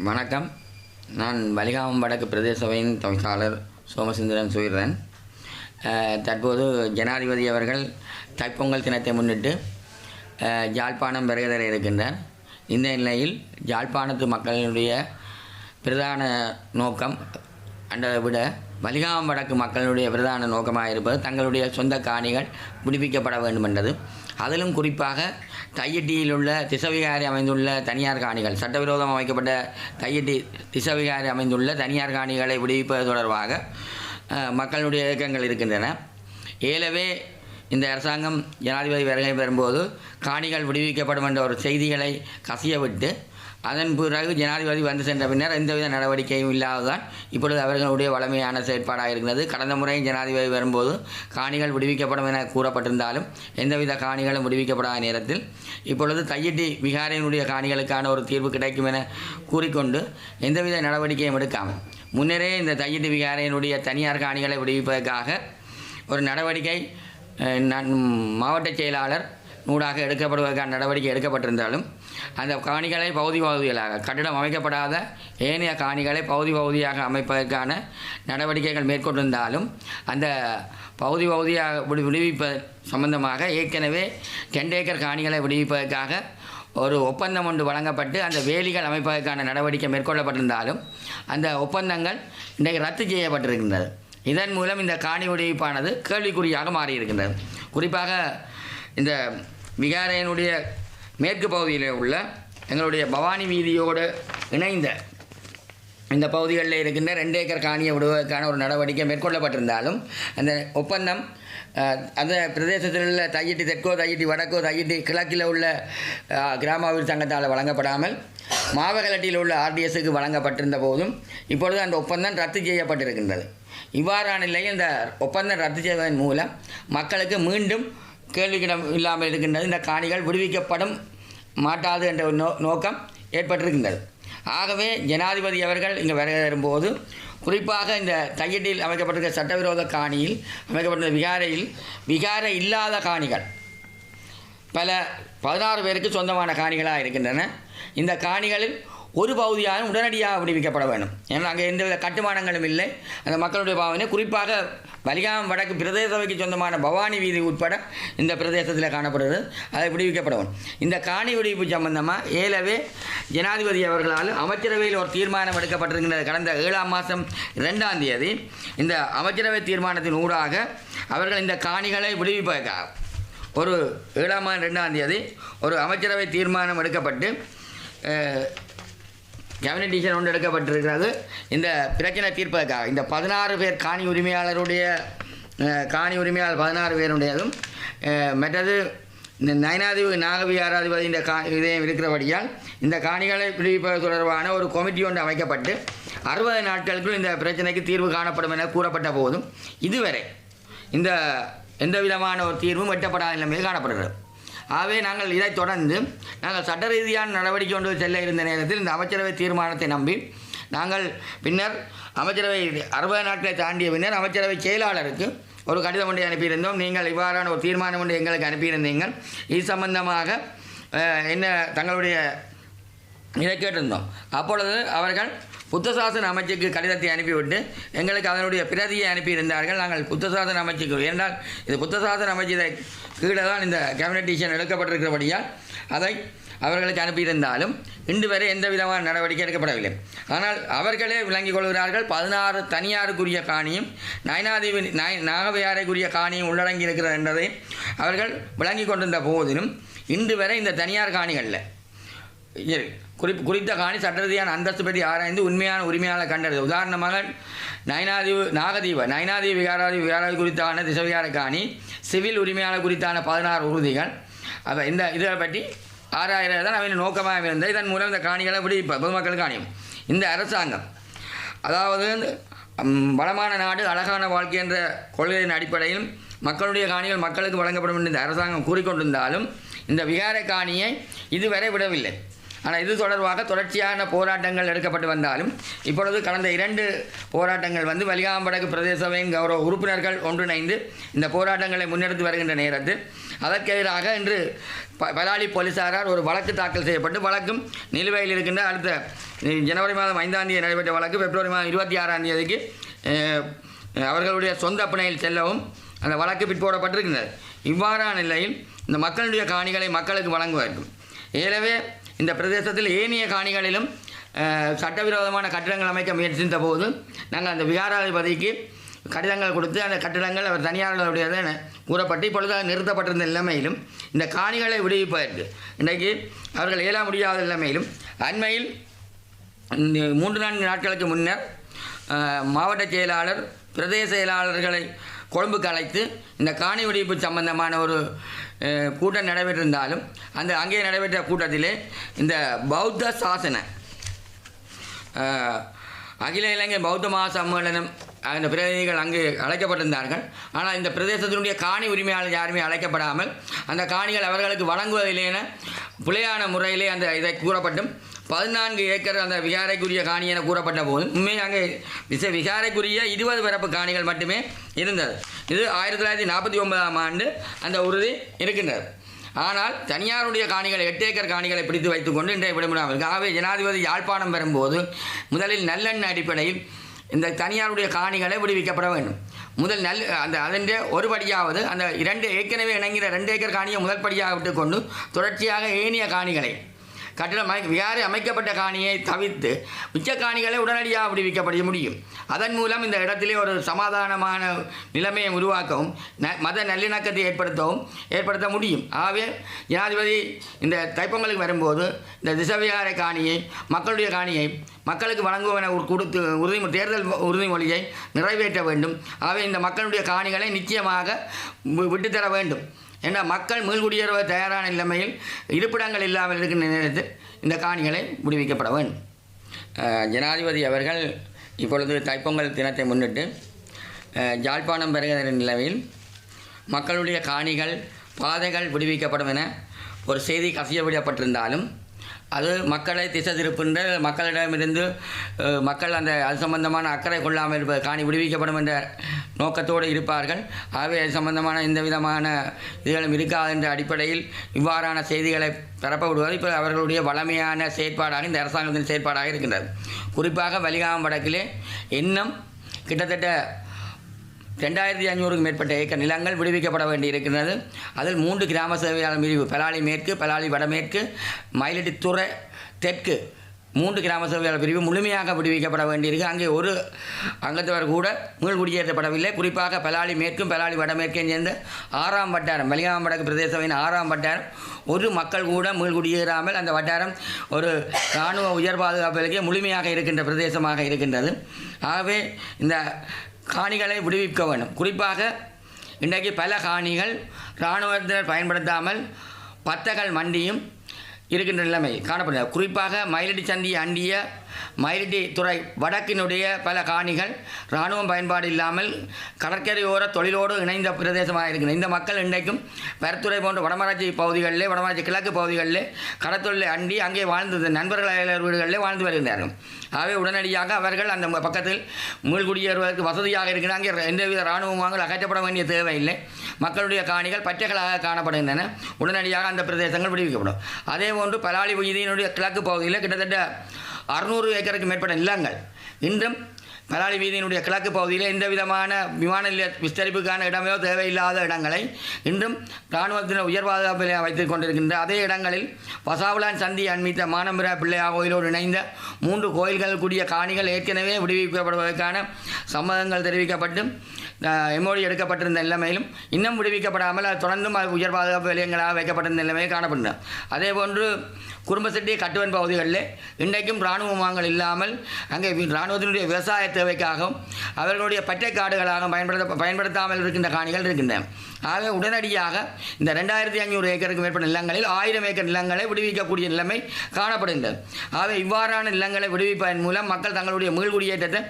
வணக்கம். நான் வலிகாமம் வடக்கு பிரதேச சபையின் தவிசாளர் சோமசுந்தரன் சுயிரன் தற்போது ஜனாதிபதி அவர்கள் தைப்பொங்கல் தினத்தை முன்னிட்டு ஜாழ்ப்பாணம் யாழ்ப்பாணம் இருக்கின்றார். இந்த நிலையில் ஜாழ்ப்பாணத்து மக்களுடைய பிரதான நோக்கம் அன்றதை விட வலிகாமம் வடக்கு மக்களுடைய பிரதான நோக்கமாக இருப்பது தங்களுடைய சொந்த காணிகள் விடுவிக்கப்பட வேண்டும் என்றது அதிலும் குறிப்பாக தையட்டியில் உள்ள திசவிகாரி அமைந்துள்ள தனியார் காணிகள் சட்டவிரோதம் அமைக்கப்பட்ட தையட்டி திசவிகாரி அமைந்துள்ள தனியார் காணிகளை விடுவிப்பது தொடர்பாக மக்களுடைய இயக்கங்கள் இருக்கின்றன. ஏலவே இந்த அரசாங்கம் ஜனாதிபதி வருகை பெறும்போது காணிகள் விடுவிக்கப்படும் என்ற ஒரு செய்திகளை கசியவிட்டு அதன் பிறகு ஜனாதிபதி வந்து சென்ற பின்னர் எந்தவித நடவடிக்கையும் இல்லாததால் இப்பொழுது அவர்களுடைய வளமையான செயற்பாடாக இருக்கிறது கடந்த முறையும் ஜனாதிபதி வரும்போது காணிகள் விடுவிக்கப்படும் என கூறப்பட்டிருந்தாலும் எந்தவித காணிகளும் விடுவிக்கப்படாத நேரத்தில் இப்பொழுது தையிட்டி விகாரையினுடைய காணிகளுக்கான ஒரு தீர்வு கிடைக்கும் என கூறிக்கொண்டு எந்தவித நடவடிக்கையும் எடுக்காமல் முன்னரே இந்த தையிட்டி விகாரையினுடைய தனியார் காணிகளை விடுவிப்பதற்காக ஒரு நடவடிக்கை மாவட்ட செயலாளர் நூடாக எடுக்கப்படுவதற்கான நடவடிக்கை எடுக்கப்பட்டிருந்தாலும் அந்த காணிகளை பகுதி பகுதிகளாக கட்டிடம் அமைக்கப்படாத ஏனைய காணிகளை பகுதி பகுதியாக அமைப்பதற்கான நடவடிக்கைகள் மேற்கொண்டிருந்தாலும் அந்த பகுதி பகுதியாக விடுவிப்ப சம்பந்தமாக ஏற்கனவே ரெண்டு ஏக்கர் காணிகளை விடுவிப்பதற்காக ஒரு ஒப்பந்தம் ஒன்று வழங்கப்பட்டு அந்த வேலிகள் அமைப்பதற்கான நடவடிக்கை மேற்கொள்ளப்பட்டிருந்தாலும் அந்த ஒப்பந்தங்கள் இன்றைக்கு ரத்து செய்யப்பட்டிருக்கின்றது. இதன் மூலம் இந்த காணி விடுவிப்பானது கேள்விக்குறியாக மாறியிருக்கின்றது. குறிப்பாக இந்த விகாரையனுடைய மேற்கு பகுதியில் உள்ள எங்களுடைய பவானி வீதியோடு இணைந்த இந்த பகுதிகளில் இருக்கின்ற ரெண்டு ஏக்கர் காணியை விடுவதற்கான ஒரு நடவடிக்கை மேற்கொள்ளப்பட்டிருந்தாலும் அந்த ஒப்பந்தம் அந்த பிரதேசத்தில் உள்ள தையிட்டி தெற்கோ தையிட்டி வடக்கோ தையிட்டி கிழக்கில் உள்ள அஹ், கிராம அபிவிருத்தி சங்கத்தால் வழங்கப்படாமல் மாவகலட்டியில் உள்ள ஆர்டிஎஸுக்கு வழங்கப்பட்டிருந்த போதும் இப்பொழுது அந்த ஒப்பந்தம் ரத்து செய்யப்பட்டிருக்கின்றது. இவ்வாறான நிலையில் இந்த ஒப்பந்தம் ரத்து செய்வதன் மூலம் மக்களுக்கு மீண்டும் கேள்விக்கிடம் இல்லாமல் இருக்கின்றது. இந்த காணிகள் விடுவிக்கப்படும் மாட்டாது என்ற ஒரு நோ நோக்கம் ஏற்பட்டிருக்கின்றது. ஆகவே ஜனாதிபதி அவர்கள் இங்கே வர வரும்போது குறிப்பாக இந்த தையடியில் அமைக்கப்பட்டிருக்க சட்டவிரோத காணியில் அமைக்கப்பட்டிருந்த விகாரையில் விகார இல்லாத காணிகள் பல பதினாறு பேருக்கு சொந்தமான காணிகளாக இருக்கின்றன. இந்த காணிகளில் ஒரு பகுதியாலும் உடனடியாக விடுவிக்கப்பட வேண்டும். ஏன்னா அங்கே எந்தவித கட்டுமானங்களும் இல்லை. அந்த மக்களுடைய பாவனை குறிப்பாக வலிகாம் வடக்கு பிரதேச சபைக்கு சொந்தமான பவானி வீதி உட்பட இந்த பிரதேசத்தில் காணப்படுகிறது. அதை விடுவிக்கப்பட வேண்டும். இந்த காணி விடுவிப்பு சம்பந்தமாக ஏலவே ஜனாதிபதி அவர்களால் அமைச்சரவையில் ஒரு தீர்மானம் எடுக்கப்பட்டிருக்கின்றது. கடந்த ஏழாம் மாதம் இரண்டாம் தேதி இந்த அமைச்சரவை தீர்மானத்தின் ஊடாக அவர்கள் இந்த காணிகளை விடுவிப்பதற்காக ஒரு ஏழாம் மாதம் ரெண்டாம் தேதி ஒரு அமைச்சரவை தீர்மானம் எடுக்கப்பட்டு அஹ், கேபினட் டிசிஷன் ஒன்று எடுக்கப்பட்டிருக்கிறது. இந்த பிரச்சனை தீர்ப்பதற்காக. இந்த பதினாறு பேர் காணி உரிமையாளருடைய காணி உரிமையாளர் பதினாறு பேருடையதும் மற்றது இந்த நயனாதிபதி நாகவிகாராதிபதி இந்த கா இதயம் இருக்கிறபடியால் இந்த காணிகளை விடுவிப்பது தொடர்பான ஒரு கமிட்டி ஒன்று அமைக்கப்பட்டு அறுபது நாட்களுக்குள் இந்த பிரச்சனைக்கு தீர்வு காணப்படும் என கூறப்பட்ட போதும். இதுவரை இந்த எந்த விதமான ஒரு தீர்வும் எட்டப்படாத நிலைமையில் காணப்படுகிறது. ஆகவே நாங்கள் இதைத் தொடர்ந்து நாங்கள் சட்ட ரீதியான நடவடிக்கை கொண்டு செல்ல இருந்த நேரத்தில் இந்த அமைச்சரவை தீர்மானத்தை நம்பி நாங்கள் பின்னர் அமைச்சரவை அறுபது நாட்களை தாண்டிய பின்னர் அமைச்சரவை செயலாளருக்கு ஒரு கடிதம் ஒன்றை அனுப்பியிருந்தோம். நீங்கள் இவ்வாறான ஒரு தீர்மானம் ஒன்று எங்களுக்கு அனுப்பியிருந்தீங்கள் இது சம்பந்தமாக என்ன தங்களுடைய இதை கேட்டிருந்தோம். அப்பொழுது அவர்கள் புத்தசாசன அமைச்சுக்கு கடிதத்தை அனுப்பிவிட்டு எங்களுக்கு அதனுடைய பிரதியை அனுப்பியிருந்தார்கள். நாங்கள் புத்தசாசன அமைச்சுக்கு என்றால் இது புத்தசாசன அமைச்சு கீழே தான் இந்த கேபினட் டிசிஷன் எடுக்கப்பட்டிருக்கிறபடியால் அதை அவர்களுக்கு அனுப்பியிருந்தாலும் இன்று வரை எந்த விதமான நடவடிக்கை எடுக்கப்படவில்லை. ஆனால் அவர்களே விளங்கிக் கொள்கிறார்கள். பதினாறு தனியாருக்குரிய காணியும் நயனாதேவி நாய் நாகவியாரைக்குரிய காணியும் உள்ளடங்கி இருக்கிறது என்பதை அவர்கள் விளங்கிக் கொண்டிருந்த போதிலும் இன்று வரை இந்த தனியார் காணிகளில் குறி குறித்த காணி சட்டரீதியான அந்தஸ்து பற்றி ஆராய்ந்து உண்மையான உரிமையாளர் கண்டது உதாரணமாக நயனாதீவு நாகதீவ நயனாதீவு விகாராதி விகாராதி குறித்தான திசவிகார காணி சிவில் உரிமையாளர் குறித்தான பதினாறு உறுதிகள். அதை இந்த இதை பற்றி ஆறாயிரம் தான் அவன் நோக்கமாக இருந்தது. இதன் மூலம் இந்த காணிகளை விடுவிப்ப பொதுமக்கள் காணியும்? இந்த அரசாங்கம். அதாவது வளமான நாடு அழகான வாழ்க்கை என்ற கொள்கையின் அடிப்படையில் மக்களுடைய காணிகள் மக்களுக்கு வழங்கப்படும் என்று இந்த அரசாங்கம் கூறிக்கொண்டிருந்தாலும் இந்த விகார காணியை இதுவரை விடவில்லை. ஆனால் இது தொடர்பாக தொடர்ச்சியான போராட்டங்கள் எடுக்கப்பட்டு வந்தாலும் இப்பொழுது கடந்த இரண்டு போராட்டங்கள் வந்து வலிகாம்படகு பிரதேசவையின் கௌரவ உறுப்பினர்கள் ஒன்றிணைந்து இந்த போராட்டங்களை முன்னெடுத்து வருகின்ற நேரத்தில் அதற்கெதிராக இன்று ப பலாலி போலீசாரால் ஒரு வழக்கு தாக்கல் செய்யப்பட்டு வழக்கும் நிலுவையில் இருக்கின்ற அடுத்த ஜனவரி மாதம் ஐந்தாம் தேதி நடைபெற்ற வழக்கு பிப்ரவரி மாதம் இருபத்தி ஆறாம் தேதிக்கு அவர்களுடைய சொந்த பிணையில் செல்லவும் அந்த வழக்கு பிற்போடப்பட்டிருக்கின்றது. இவ்வாறான நிலையில் இந்த மக்களுடைய காணிகளை மக்களுக்கு வழங்குவதற்கும் எனவே இந்த பிரதேசத்தில் ஏனைய காணிகளிலும் சட்டவிரோதமான கட்டிடங்கள் அமைக்க முயற்சித்த போது நாங்கள் அந்த விகாராதிபதிக்கு கடிதங்கள் கொடுத்து அந்த கட்டிடங்கள் அவர் தனியார்களுடையது என கூறப்பட்டு இப்பொழுது நிறுத்தப்பட்டிருந்த நிலைமையிலும் இந்த காணிகளை விடுவிப்பதற்கு இன்றைக்கு அவர்கள் இயல முடியாத நிலைமையிலும் அண்மையில் இந்த மூன்று நான்கு நாட்களுக்கு முன்னர் மாவட்ட செயலாளர் பிரதேச செயலாளர்களை கொழும்புக்கு அழைத்து இந்த காணி விடுவிப்பு சம்பந்தமான ஒரு கூட்டம் நடைபெற்றிருந்தாலும் அந்த அங்கே நடைபெற்ற கூட்டத்திலே இந்த பௌத்த சாசன அகில இலங்கை பௌத்த மகா சம்மேளனம் அந்த பிரதிநிதிகள் அங்கு அழைக்கப்பட்டிருந்தார்கள். ஆனால் இந்த பிரதேசத்தினுடைய காணி உரிமையாளர் யாருமே அழைக்கப்படாமல் அந்த காணிகள் அவர்களுக்கு வழங்குவதில்லை என பிழையான முறையிலே அந்த இதை கூறப்பட்டும். பதினான்கு ஏக்கர் அந்த விகாரைக்குரிய காணி என கூறப்பட்ட போதும் உண்மையாக அங்கே விச விகாரைக்குரிய இருபது பரப்பு காணிகள் மட்டுமே இருந்தது. இது ஆயிரத்தி தொள்ளாயிரத்தி நாற்பத்தி ஒன்பதாம் ஆண்டு அந்த உறுதி இருக்கின்றது. ஆனால் தனியாருடைய காணிகளை எட்டு ஏக்கர் காணிகளை பிடித்து வைத்துக்கொண்டு இன்றைய விடுமுறாமல் ஆகவே ஜனாதிபதி யாழ்ப்பாணம் பெறும்போது முதலில் நல்லெண்ண அடிப்படையில் இந்த தனியாருடைய காணிகளை விடுவிக்கப்பட வேண்டும். முதல் நல் அந்த அதன் ஒரு படியாவது அந்த இரண்டு ஏற்கனவே இணங்கிற ரெண்டு ஏக்கர் காணியை முதல் படியாக விட்டுக்கொண்டு தொடர்ச்சியாக ஏனிய காணிகளை கட்டிடம் அமை விகாரை அமைக்கப்பட்ட காணியை தவிர்த்து மிச்ச காணிகளை உடனடியாக விடுவிக்கப்பட முடியும். அதன் மூலம் இந்த இடத்திலே ஒரு சமாதானமான நிலைமையை உருவாக்கவும் ந மத நல்லிணக்கத்தை ஏற்படுத்தவும் ஏற்படுத்த முடியும். ஆகவே ஜனாதிபதி இந்த தைப்பொங்கலுக்கு வரும்போது இந்த திசவிகார காணியை மக்களுடைய காணியை மக்களுக்கு வழங்குவோம் என கொடுத்து உறுதி தேர்தல் உறுதிமொழியை நிறைவேற்ற வேண்டும். ஆகவே இந்த மக்களுடைய காணிகளை நிச்சயமாக விட்டுத்தர வேண்டும். ஏன்னா மக்கள் மீள்குடியேற தயாரான நிலைமையில் இருப்பிடங்கள் இல்லாமல் இருக்கின்ற நேரத்தில் இந்த காணிகளை விடுவிக்கப்பட வேண்டும். ஜனாதிபதி அவர்கள் இப்பொழுது தைப்பொங்கல் தினத்தை முன்னிட்டு ஜாழ்ப்பாணம் பெறுகிற நிலையில் மக்களுடைய காணிகள் பாதைகள் விடுவிக்கப்படும் என ஒரு செய்தி கசியவிடப்பட்டிருந்தாலும் அது மக்களை திசை திருப்புகின்ற மக்களிடமிருந்து மக்கள் அந்த அது சம்பந்தமான அக்கறை கொள்ளாமல் இருப்ப காணி விடுவிக்கப்படும் என்ற நோக்கத்தோடு இருப்பார்கள். ஆகவே அது சம்பந்தமான எந்த விதமான இதுகளும் இருக்காது என்ற அடிப்படையில் இவ்வாறான செய்திகளை பரப்பப்படுவது இப்போ அவர்களுடைய வளமையான செயற்பாடாக இந்த அரசாங்கத்தின் செயற்பாடாக இருக்கின்றது. குறிப்பாக வலிகாம் வடக்கிலே இன்னும் கிட்டத்தட்ட ரெண்டாயிரத்தி ஐநூறுக்கும் மேற்பட்ட ஏக்கர் நிலங்கள் விடுவிக்கப்பட வேண்டியிருக்கிறது அதில் மூன்று கிராம சேவையாளர் பிரிவு பலாலி மேற்கு பலாலி வடமேற்கு மயிலடித்துறை தெற்கு மூன்று கிராம சேவையாளர் பிரிவு முழுமையாக விடுவிக்கப்பட வேண்டியிருக்கு. அங்கே ஒரு அங்கத்தவர் கூட மீள்குடியேற்றப்படவில்லை குறிப்பாக பலாலி மேற்கும் பலாலி வடமேற்கும் சேர்ந்த ஆறாம் வட்டாரம் மலிகாம் வடக்கு பிரதேசவின் ஆறாம் வட்டாரம். ஒரு மக்கள் கூட மீள்குடியேறாமல் அந்த வட்டாரம் ஒரு இராணுவ உயர் பாதுகாப்பிலேயே முழுமையாக இருக்கின்ற பிரதேசமாக இருக்கின்றது. ஆகவே இந்த காணிகளை விடுவிக்க வேண்டும். குறிப்பாக இன்றைக்கு பல காணிகள் இராணுவத்தினர் பயன்படுத்தாமல் பத்தகள் மண்டியும் இருக்கின்ற நிலைமை காணப்படுகிறது. குறிப்பாக மயிலடி சந்தி அண்டிய மயிலடி துறை வடக்கினுடைய பல காணிகள் இராணுவம் பயன்பாடு இல்லாமல் கடற்கரையோர தொழிலோடு இணைந்த பிரதேசமாக இருக்கிறது இந்த மக்கள் இன்றைக்கும் பெருத்துறை போன்ற வடமராட்சி பகுதிகளிலே வடமராட்சி கிழக்கு பகுதிகளிலே கடத்தொழிலை அண்டி அங்கே வாழ்ந்து நண்பர்கள் வீடுகளில் வீடுகளிலே வாழ்ந்து வருகின்றார்கள். ஆகவே உடனடியாக அவர்கள் அந்த பக்கத்தில் மீள்குடியேறுவதற்கு வசதியாக இருக்கிற அங்கே எந்தவித இராணுவமாக அகற்றப்பட வேண்டிய தேவையில்லை. மக்களுடைய காணிகள் பற்றைகளாக காணப்படுகின்றன. உடனடியாக அந்த பிரதேசங்கள் விடுவிக்கப்படும். அதே போன்று பலாளி வீதியினுடைய கிழக்கு பகுதியில் கிட்டத்தட்ட அறுநூறு ஏக்கருக்கு மேற்பட்ட நிலங்கள். இன்றும் பலாலி வீதியினுடைய கிழக்கு பகுதியில் எந்த விதமான விமான நிலைய விஸ்தரிப்புக்கான இடமோ தேவையில்லாத இடங்களை இன்றும் இராணுவத்தினர் உயர் பாதுகாப்பில் வைத்துக் கொண்டிருக்கின்ற அதே இடங்களில் பசாவுலான் சந்தி அண்மித்த மானம்புர பிள்ளையார் கோயிலோடு இணைந்த மூன்று கோயில்கள் கூடிய காணிகள் ஏற்கனவே விடுவிக்கப்படுவதற்கான சம்மதங்கள் தெரிவிக்கப்பட்டு எம்ஓடி எடுக்கப்பட்டிருந்த நிலைமையிலும் இன்னும் விடுவிக்கப்படாமல் அது தொடர்ந்தும் அது உயர் பாதுகாப்பு நிலையங்களாக வைக்கப்பட்டிருந்த நிலைமையை காணப்படுகிறது. அதேபோன்று குடும்பசெட்டி கட்டுவன் பகுதிகளில் இன்றைக்கும் இராணுவ மாங்கள் இல்லாமல் அங்கே இராணுவத்தினுடைய விவசாய தேவைக்காகவும் அவர்களுடைய பற்றை காடுகளாக பயன்படுத்த பயன்படுத்தாமல் இருக்கின்ற காணிகள் இருக்கின்றன. ஆக உடனடியாக இந்த ரெண்டாயிரத்தி ஐநூறு ஏக்கருக்கு மேற்பட்ட நிலங்களில் ஆயிரம் ஏக்கர் நிலங்களை விடுவிக்கக்கூடிய நிலைமை காணப்படுகின்றது. ஆக இவ்வாறான நிலங்களை விடுவிப்பதன் மூலம் மக்கள் தங்களுடைய மீள்குடியேற்றத்தை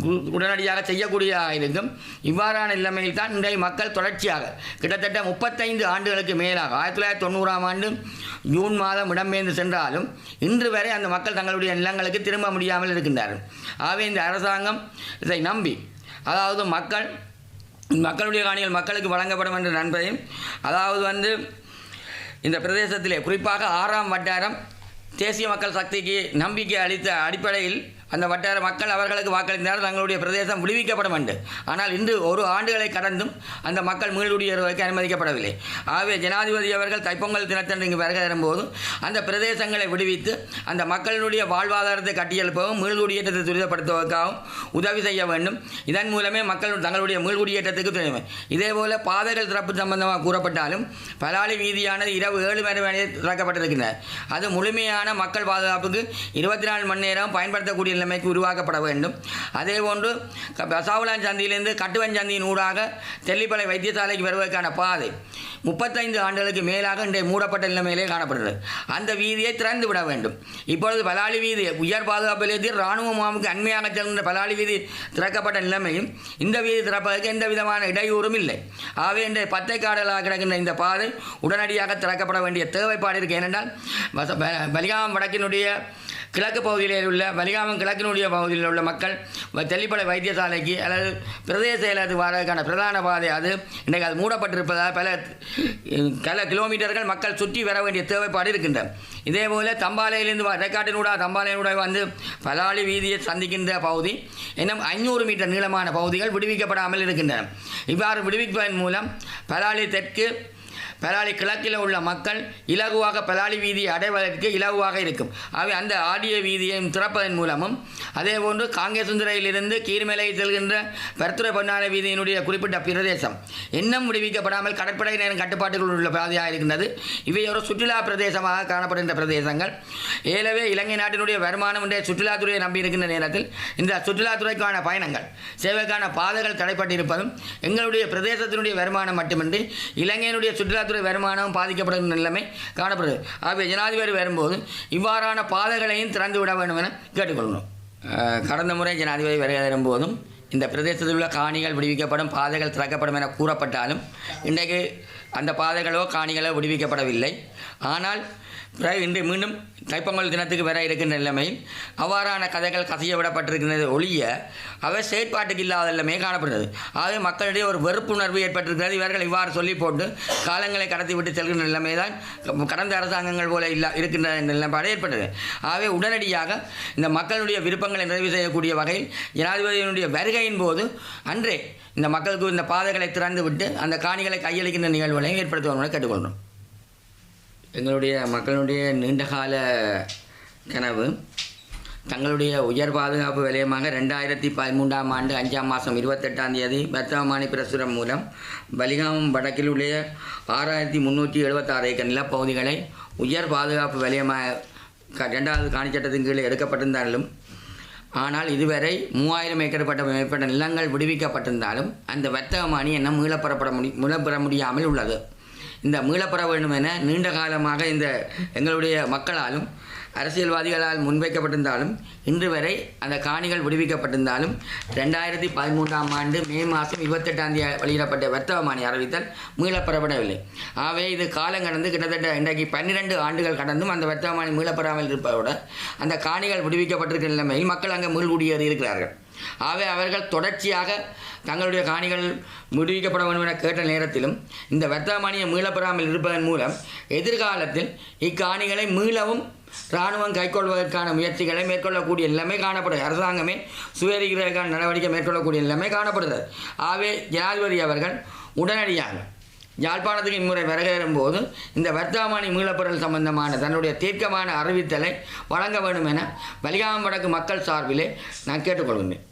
கு- உடனடியாக செய்யக்கூடியதாக இருக்கும் இவ்வாறான நிலைமையில் தான் இன்றைய மக்கள் தொடர்ச்சியாக கிட்டத்தட்ட முப்பத்தைந்து ஆண்டுகளுக்கு மேலாக ஆயிரத்தி தொள்ளாயிரத்தி தொண்ணூறாம் ஆண்டு ஜூன் மாதம் இடம்பெயர்ந்து சென்றாலும் இன்று வரை அந்த மக்கள் தங்களுடைய நிலங்களுக்கு திரும்ப முடியாமல் இருக்கின்றார்கள். ஆகவே இந்த அரசாங்கம் இதை நம் நம்பி. அதாவது மக்கள் மக்களுடைய காணிகள் மக்களுக்கு வழங்கப்படும் என்ற நண்பையும் அதாவது வந்து இந்த பிரதேசத்திலே குறிப்பாக ஆறாம் வட்டாரம் தேசிய மக்கள் சக்திக்கு நம்பிக்கை அளித்த அடிப்படையில் அந்த வட்டார மக்கள் அவர்களுக்கு வாக்களித்தனர் தங்களுடைய பிரதேசம் விடுவிக்கப்படும் என்று. ஆனால் இன்று ஒரு ஆண்டுகளை கடந்தும் அந்த மக்கள் மீள்குடியேறுவதற்கு அனுமதிக்கப்படவில்லை. ஆகவே ஜனாதிபதி அவர்கள் தைப்பொங்கல் தினத்தன்று இங்கு வருகை தரும்போது அந்த பிரதேசங்களை விடுவித்து அந்த மக்களுடைய வாழ்வாதாரத்தை கட்டியெழுப்பவும் மீள்குடியேற்றத்தை துரிதப்படுத்துவதற்காகவும் உதவி செய்ய வேண்டும். இதன் மூலமே மக்கள் தங்களுடைய மீள்குடியேற்றத்துக்கு துணை இதேபோல பாதைகள் திறப்பு சம்பந்தமாக கூறப்பட்டாலும் பலாளி வீதியானது இரவு ஏழு மணி வரை திறக்கப்பட்டிருக்கின்றன. அது முழுமையான மக்கள் பாதுகாப்புக்கு இருபத்தி நாலு மணி நேரம் பயன்படுத்தக்கூடிய நிலைமைக்கு உருவாக்கப்பட வேண்டும். அதேபோன்று க- பசாவுலான் சந்தியிலிருந்து கட்டுவன் சந்தியின் ஊடாக தெல்லிப்பளை வைத்தியசாலைக்கு வருவதற்கான பாதை முப்பத்தைந்து ஆண்டுகளுக்கு மேலாக இன்றைய மூடப்பட்ட நிலைமையிலே காணப்படுகிறது. அந்த வீதியை திறந்து விட வேண்டும். இப்பொழுது பலாலி வீதி உயர் பாதுகாப்பு நிலையத்தில் இராணுவ முகாமுக்கு அண்மையாக செல்கின்ற பலாலி வீதி திறக்கப்பட்ட நிலைமையும் இந்த வீதி திறப்பதற்கு எந்த விதமான இடையூறும் இல்லை. ஆகவே இன்றைய பத்தை காடலாக கிடக்கின்ற இந்த பாதை உடனடியாக திறக்கப்பட வேண்டிய தேவைப்பாடு இருக்கு. ஏனென்றால் பலிகாம் ப- வடக்கினுடைய கிழக்கு பகுதியில் உள்ள வலிகாமம் கிழக்கினுடைய பகுதியில் உள்ள மக்கள் வ- தெல்லிப்பளை வைத்தியசாலைக்கு அல்லது பிரதேச செயலகத்துக்கு வரதுக்கான பிரதான பாதை அது. இன்றைக்கு அது மூடப்பட்டிருப்பதால் பல பல கிலோமீட்டர்கள் மக்கள் சுற்றி வர வேண்டிய தேவைப்பாடு இருக்கின்றன இதேபோல தம்பாலையிலிருந்து வ- தம்பாலையினூடாக வந்து பலாலி வீதியை சந்திக்கின்ற பகுதி இன்னும் ஐநூறு மீட்டர் நீளமான பகுதிகள் விடுவிக்கப்படாமல் இருக்கின்றன. இவ்வாறு விடுவிப்பதன் மூலம் பலாலி தெற்கு பலாலி கிழக்கில் உள்ள மக்கள் இலகுவாக பலாலி வீதியை அடைவதற்கு இலகுவாக இருக்கும். ஆகவே அந்த ஆடிய வீதியையும் திறப்பதன் மூலமும் அதேபோன்று காங்கேசுந்தரையிலிருந்து கீர்மலை செல்கின்ற பர்த்துரை பொன்னாலை வீதியினுடைய குறிப்பிட்ட பிரதேசம். இன்னும் விடுவிக்கப்படாமல் கடற்படையினரின் கட்டுப்பாட்டுக்குள் உள்ள பாதையாக இருக்கின்றது. இவை ஒரு சுற்றுலா பிரதேசமாக காணப்படுகின்ற பிரதேசங்கள். ஏலவே இலங்கை நாட்டினுடைய வருமானம் இன்றைய சுற்றுலாத்துறையை நம்பி இருக்கின்ற நேரத்தில் இந்த சுற்றுலாத்துறைக்கான பயணங்கள் சேவைக்கான பாதைகள் தடைப்பட்டிருப்பதும் எங்களுடைய பிரதேசத்தினுடைய வருமானம் மட்டுமின்றி இலங்கையினுடைய சுற்றுலா சுற்றுலாத்துறை வருமானம் பாதிக்கப்படும் நிலைமை காணப்படுது. ஆகவே ஜனாதிபதி வரும்போது இவ்வாறான பாதைகளையும் திறந்து விட வேண்டும் என கேட்டுக்கொள்ளணும் கடந்த முறை ஜனாதிபதி வருகை போதும் இந்த பிரதேசத்தில் உள்ள காணிகள் விடுவிக்கப்படும் பாதைகள் திறக்கப்படும் என கூறப்பட்டாலும் இன்றைக்கு அந்த பாதைகளோ காணிகளோ விடுவிக்கப்படவில்லை. ஆனால் இன்று மீண்டும் தைப்பொங்கல் தினத்துக்கு வர இருக்கின்ற நிலைமையில் அவ்வாறான கதைகள் கசிய விடப்பட்டிருக்கிறது ஒழிய அவை செயற்பாட்டுக்கு இல்லாத நிலைமையே காணப்படுகிறது. ஆகவே மக்களிடையே ஒரு வெறுப்புணர்வு ஏற்பட்டிருக்கிறது. இவர்கள் இவ்வாறு சொல்லி போட்டு காலங்களை கடத்தி விட்டு செல்கின்ற நிலைமை தான் கடந்த அரசாங்கங்கள் போல இல்லா இருக்கின்ற நிலைப்பாடு ஏற்பட்டது. ஆகவே உடனடியாக இந்த மக்களுடைய விருப்பங்களை நிறைவு செய்யக்கூடிய வகையில் ஜனாதிபதியினுடைய வருகையின் போது அன்றே இந்த மக்களுக்கு இந்த பாதைகளை திறந்து விட்டு அந்த காணிகளை கையளிக்கின்ற நிகழ்வுகளையும் ஏற்படுத்துவோம் கேட்டுக்கொள்கிறோம். எங்களுடைய மக்களுடைய நீண்டகால கனவு தங்களுடைய உயர் பாதுகாப்பு விலையமாக ரெண்டாயிரத்தி பதிமூன்றாம் ஆண்டு அஞ்சாம் மாதம் இருபத்தெட்டாம் தேதி வர்த்தமானி பிரசுரம் மூலம் பலிகாமம் வடக்கில் உள்ள ஆறாயிரத்தி முந்நூற்றி எழுபத்தாறு ஏக்கர் நிலப்பகுதிகளை உயர் பாதுகாப்பு விலையமாக க- ரெண்டாவது காணிச்சட்டத்தின் கீழே எடுக்கப்பட்டிருந்தாலும் ஆனால் இதுவரை மூவாயிரம் ஏக்கர் பட்ட மேற்பட்ட நிலங்கள் விடுவிக்கப்பட்டிருந்தாலும் அந்த வர்த்தகமானி என்ன மீளப்பெறப்பட முடி மீளப்பெற முடியாமல் உள்ளது. இந்த மீளப்பெற வேண்டும் என நீண்ட காலமாக இந்த எங்களுடைய மக்களாலும் அரசியல்வாதிகளால் முன்வைக்கப்பட்டிருந்தாலும் இன்று வரை அந்த காணிகள் விடுவிக்கப்பட்டிருந்தாலும் ரெண்டாயிரத்தி பதிமூன்றாம் ஆண்டு மே மாதம் இருபத்தெட்டாம் தேதி வெளியிடப்பட்ட வர்த்தகமானி அறிவித்தல் மீளப்பெறப்படவில்லை. ஆகவே இது காலம் கடந்து கிட்டத்தட்ட இன்றைக்கு பன்னிரெண்டு ஆண்டுகள் கடந்தும் அந்த வர்த்தகமானி மீளப்பெறாமல் இருப்பதோடு அந்த காணிகள் விடுவிக்கப்பட்டிருக்கிற நிலைமையில் மக்கள் அங்கே மீள்குடியேறி இருக்கிறார்கள் ஆகவே அவர்கள் தொடர்ச்சியாக தங்களுடைய காணிகள் விடுவிக்கப்பட வேண்டும் என கேட்ட நேரத்திலும் இந்த வர்த்தமானியம் மீளப்பெறாமல் இருப்பதன் மூலம் எதிர்காலத்தில் இக்காணிகளை மீளவும் இராணுவம் கைக்கொள்வதற்கான முயற்சிகளை மேற்கொள்ளக்கூடிய நிலைமை காணப்படுது அரசாங்கமே சுயரிக்கிறதுக்கான நடவடிக்கை மேற்கொள்ளக்கூடிய நிலைமை காணப்படுகிறது. ஆகவே ஜனாதிபதி அவர்கள் உடனடியாக யாழ்ப்பாணத்துக்கு இம்முறை வருகிறோம் போது இந்த வர்த்தமானி மீளப்பொருள் சம்பந்தமான தன்னுடைய தீர்க்கமான அறிவித்தலை வழங்க வேண்டும் என வலிகாமம் வடக்கு மக்கள் சார்பிலே நான் கேட்டுக்கொள்கின்றேன்.